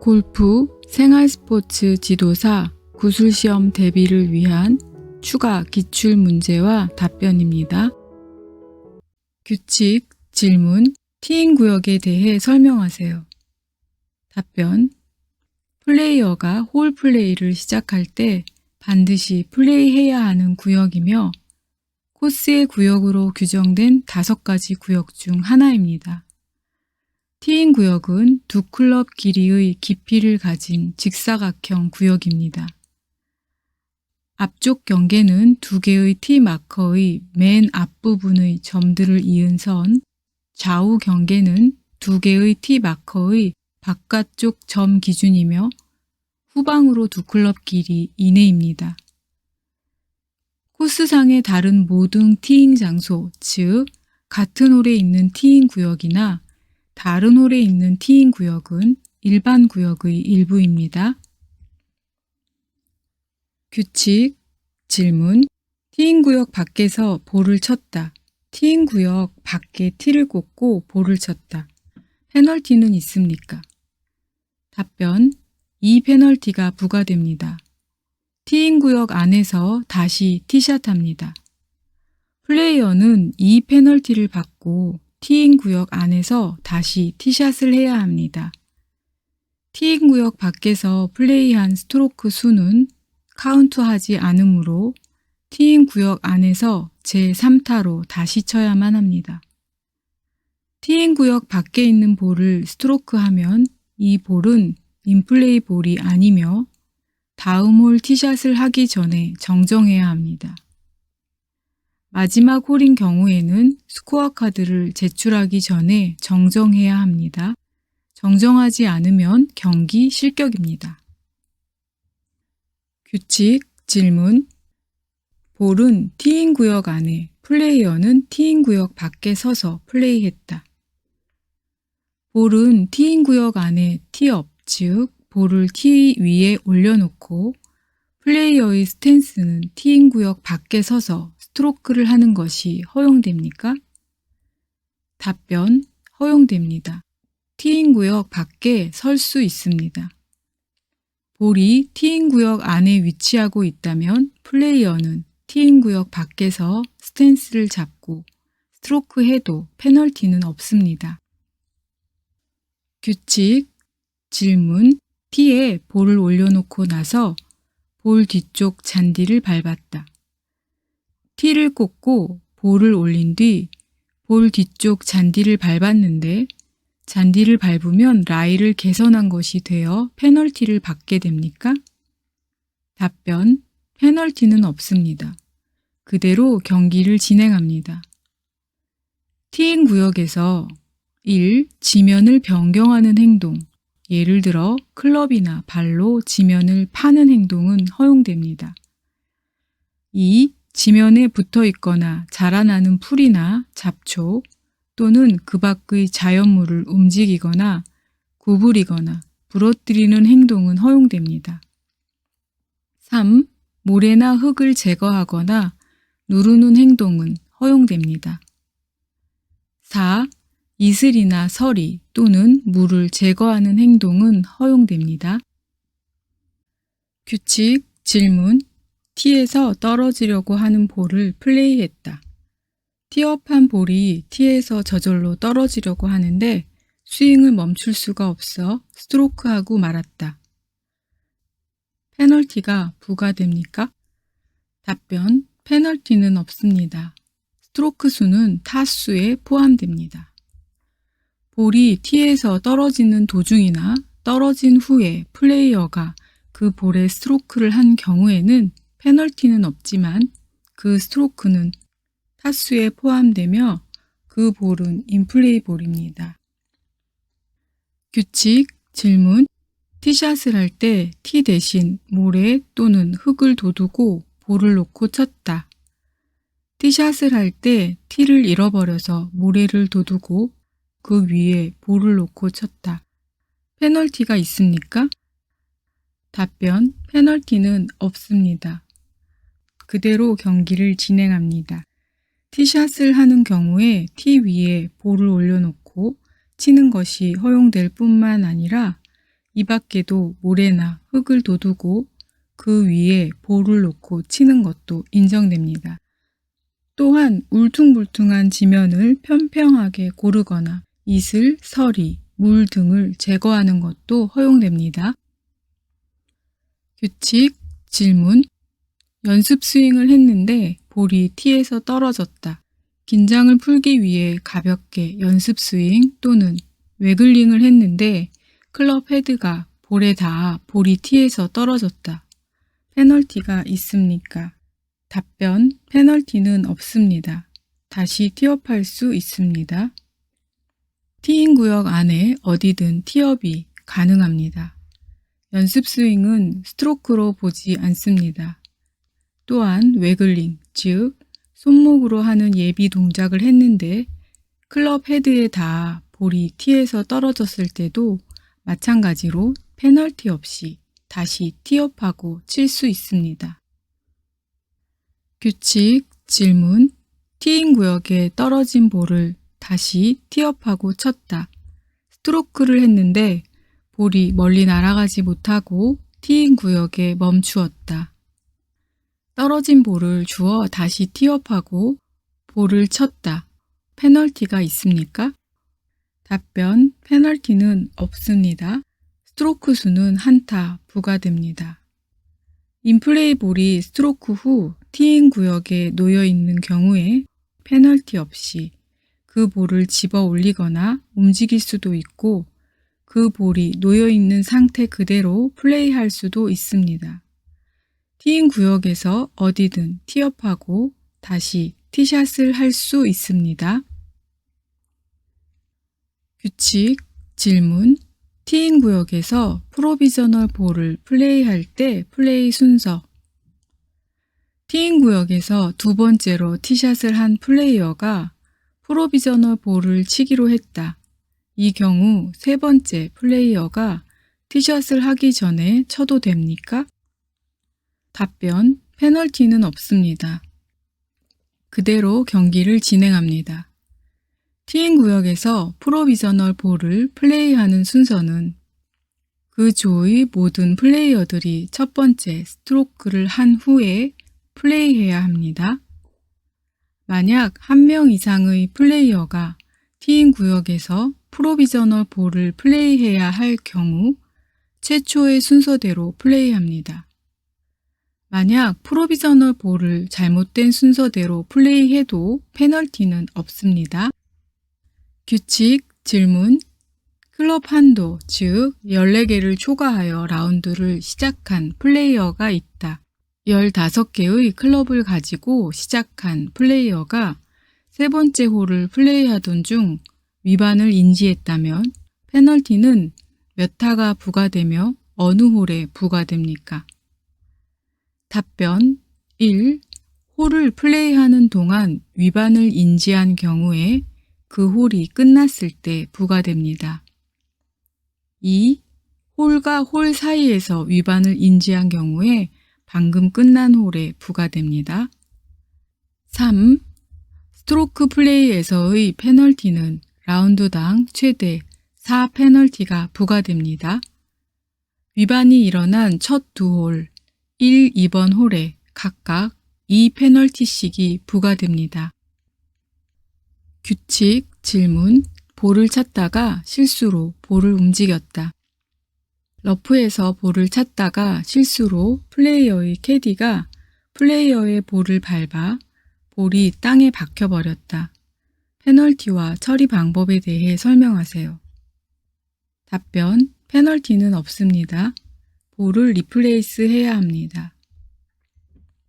골프 생활스포츠 지도사 구술시험 대비를 위한 추가 기출 문제와 답변입니다. 규칙, 질문, 티잉 구역에 대해 설명하세요. 답변. 플레이어가 홀 플레이를 시작할 때 반드시 플레이해야 하는 구역이며 코스의 구역으로 규정된 다섯 가지 구역 중 하나입니다. 티인 구역은 두 클럽 길이의 깊이를 가진 직사각형 구역입니다. 앞쪽 경계는 두 개의 티 마커의 맨 앞부분의 점들을 이은 선, 좌우 경계는 두 개의 티 마커의 바깥쪽 점 기준이며 후방으로 두 클럽 길이 이내입니다. 코스상의 다른 모든 티잉 장소, 즉 같은 홀에 있는 티잉 구역이나 다른 홀에 있는 티잉 구역은 일반 구역의 일부입니다. 규칙, 질문, 티잉 구역 밖에서 볼을 쳤다. 티잉 구역 밖에 티를 꽂고 볼을 쳤다. 페널티는 있습니까? 답변, 이 페널티가 부과됩니다. 티잉 구역 안에서 다시 티샷합니다. 플레이어는 이 페널티를 받고 티잉 구역 안에서 다시 티샷을 해야 합니다. 티잉 구역 밖에서 플레이한 스트로크 수는 카운트하지 않으므로 티잉 구역 안에서 제3타로 다시 쳐야만 합니다. 티잉 구역 밖에 있는 볼을 스트로크하면 이 볼은 인플레이 볼이 아니며 다음 홀 티샷을 하기 전에 정정해야 합니다. 마지막 홀인 경우에는 스코어 카드를 제출하기 전에 정정해야 합니다. 정정하지 않으면 경기 실격입니다. 규칙, 질문. 볼은 티인 구역 안에, 플레이어는 티인 구역 밖에 서서 플레이했다. 볼은 티인 구역 안에 티업, 즉 볼을 티 위에 올려놓고 플레이어의 스탠스는 티인 구역 밖에 서서 스트로크를 하는 것이 허용됩니까? 답변, 허용됩니다. 티인 구역 밖에 설 수 있습니다. 볼이 티인 구역 안에 위치하고 있다면 플레이어는 티인 구역 밖에서 스탠스를 잡고 스트로크 해도 페널티는 없습니다. 규칙, 질문, 티에 볼을 올려놓고 나서 볼 뒤쪽 잔디를 밟았다. 티를 꽂고 볼을 올린 뒤 볼 뒤쪽 잔디를 밟았는데 잔디를 밟으면 라이를 개선한 것이 되어 페널티를 받게 됩니까? 답변, 페널티는 없습니다. 그대로 경기를 진행합니다. 티인 구역에서 1. 지면을 변경하는 행동, 예를 들어 클럽이나 발로 지면을 파는 행동은 허용됩니다. 2. 지면에 붙어 있거나 자라나는 풀이나 잡초 또는 그 밖의 자연물을 움직이거나 구부리거나 부러뜨리는 행동은 허용됩니다. 3. 모래나 흙을 제거하거나 누르는 행동은 허용됩니다. 4. 이슬이나 서리 또는 물을 제거하는 행동은 허용됩니다. 규칙, 질문, 티에서 떨어지려고 하는 볼을 플레이했다. 티업한 볼이 티에서 저절로 떨어지려고 하는데 스윙을 멈출 수가 없어 스트로크하고 말았다. 페널티가 부과됩니까? 답변, 페널티는 없습니다. 스트로크 수는 타수에 포함됩니다. 볼이 티에서 떨어지는 도중이나 떨어진 후에 플레이어가 그 볼에 스트로크를 한 경우에는 페널티는 없지만 그 스트로크는 타수에 포함되며 그 볼은 인플레이 볼입니다. 규칙, 질문, 티샷을 할 때 티 대신 모래 또는 흙을 도두고 볼을 놓고 쳤다. 티샷을 할 때 티를 잃어버려서 모래를 도두고 그 위에 볼을 놓고 쳤다. 페널티가 있습니까? 답변, 페널티는 없습니다. 그대로 경기를 진행합니다. 티샷을 하는 경우에 티 위에 볼을 올려놓고 치는 것이 허용될 뿐만 아니라 이 밖에도 모래나 흙을 돋우고 그 위에 볼을 놓고 치는 것도 인정됩니다. 또한 울퉁불퉁한 지면을 평평하게 고르거나 이슬, 서리, 물 등을 제거하는 것도 허용됩니다. 규칙, 질문, 연습 스윙을 했는데 볼이 티에서 떨어졌다. 긴장을 풀기 위해 가볍게 연습 스윙 또는 외글링을 했는데 클럽 헤드가 볼에 닿아 볼이 티에서 떨어졌다. 페널티가 있습니까? 답변, 페널티는 없습니다. 다시 티업할 수 있습니다. 티인 구역 안에 어디든 티업이 가능합니다. 연습 스윙은 스트로크로 보지 않습니다. 또한 외글링, 즉 손목으로 하는 예비 동작을 했는데 클럽 헤드에 닿아 볼이 티에서 떨어졌을 때도 마찬가지로 페널티 없이 다시 티업하고 칠 수 있습니다. 규칙, 질문, 티인 구역에 떨어진 볼을 다시 티업하고 쳤다. 스트로크를 했는데 볼이 멀리 날아가지 못하고 티인 구역에 멈추었다. 떨어진 볼을 주어 다시 티업하고 볼을 쳤다. 페널티가 있습니까? 답변, 페널티는 없습니다. 스트로크 수는 한타 부과됩니다. 인플레이 볼이 스트로크 후 티인 구역에 놓여 있는 경우에 페널티 없이 그 볼을 집어 올리거나 움직일 수도 있고 그 볼이 놓여 있는 상태 그대로 플레이할 수도 있습니다. 티인 구역에서 어디든 티업하고 다시 티샷을 할 수 있습니다. 규칙, 질문, 티인 구역에서 프로비저널 볼을 플레이할 때 플레이 순서 티인 구역에서 두 번째로 티샷을 한 플레이어가 프로비저널 볼을 치기로 했다. 이 경우 세 번째 플레이어가 티샷을 하기 전에 쳐도 됩니까? 답변, 페널티는 없습니다. 그대로 경기를 진행합니다. 티인 구역에서 프로비저널 볼을 플레이하는 순서는 그 조의 모든 플레이어들이 첫 번째 스트로크를 한 후에 플레이해야 합니다. 만약 한 명 이상의 플레이어가 티인 구역에서 프로비저널 볼을 플레이해야 할 경우 최초의 순서대로 플레이합니다. 만약 프로비저널 볼을 잘못된 순서대로 플레이해도 페널티는 없습니다. 규칙, 질문, 클럽 한도, 즉 14개를 초과하여 라운드를 시작한 플레이어가 있다. 15개의 클럽을 가지고 시작한 플레이어가 세 번째 홀을 플레이하던 중 위반을 인지했다면 페널티는 몇 타가 부과되며 어느 홀에 부과됩니까? 답변 1. 홀을 플레이하는 동안 위반을 인지한 경우에 그 홀이 끝났을 때 부과됩니다. 2. 홀과 홀 사이에서 위반을 인지한 경우에 방금 끝난 홀에 부과됩니다. 3. 스트로크 플레이에서의 페널티는 라운드당 최대 4 페널티가 부과됩니다. 위반이 일어난 첫 두 홀, 1, 2번 홀에 각각 2페널티씩이 부과됩니다. 규칙, 질문, 볼을 찾다가 실수로 볼을 움직였다. 러프에서 볼을 찾다가 실수로 플레이어의 캐디가 플레이어의 볼을 밟아 볼이 땅에 박혀버렸다. 페널티와 처리 방법에 대해 설명하세요. 답변, 페널티는 없습니다. 볼을 리플레이스 해야 합니다.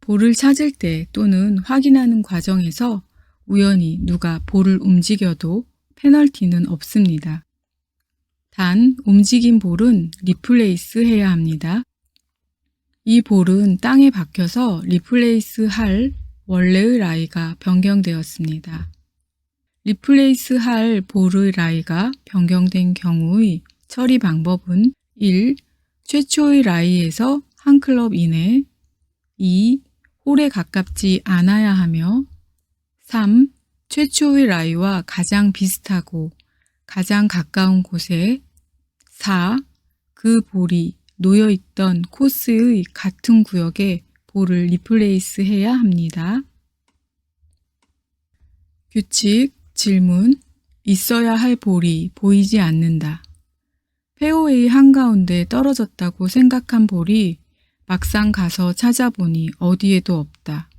볼을 찾을 때 또는 확인하는 과정에서 우연히 누가 볼을 움직여도 페널티는 없습니다. 단, 움직인 볼은 리플레이스 해야 합니다. 이 볼은 땅에 박혀서 리플레이스 할 원래의 라이가 변경되었습니다. 리플레이스 할 볼의 라이가 변경된 경우의 처리 방법은 1. 최초의 라이에서 한 클럽 이내 2. 홀에 가깝지 않아야 하며 3. 최초의 라이와 가장 비슷하고 가장 가까운 곳에 4. 그 볼이 놓여 있던 코스의 같은 구역에 볼을 리플레이스 해야 합니다. 규칙, 질문, 있어야 할 볼이 보이지 않는다. 페어웨이 한가운데 떨어졌다고 생각한 볼이 막상 가서 찾아보니 어디에도 없다.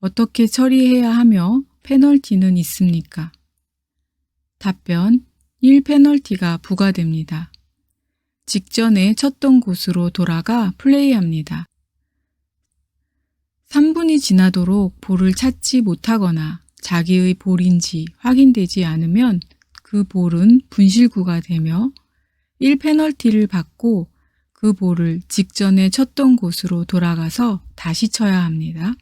어떻게 처리해야 하며 페널티는 있습니까? 답변 1 페널티가 부과됩니다. 직전에 쳤던 곳으로 돌아가 플레이합니다. 3분이 지나도록 볼을 찾지 못하거나 자기의 볼인지 확인되지 않으면 그 볼은 분실구가 되며 1페널티를 받고 그 볼을 직전에 쳤던 곳으로 돌아가서 다시 쳐야 합니다.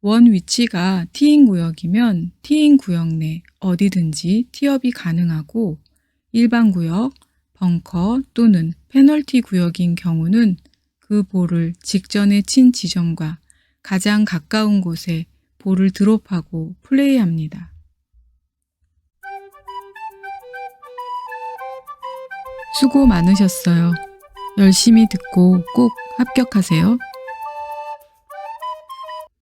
원 위치가 티인 구역이면 티인 구역 내 어디든지 티업이 가능하고 일반 구역, 벙커 또는 페널티 구역인 경우는 그 볼을 직전에 친 지점과 가장 가까운 곳에 볼을 드롭하고 플레이합니다. 수고 많으셨어요. 열심히 듣고 꼭 합격하세요.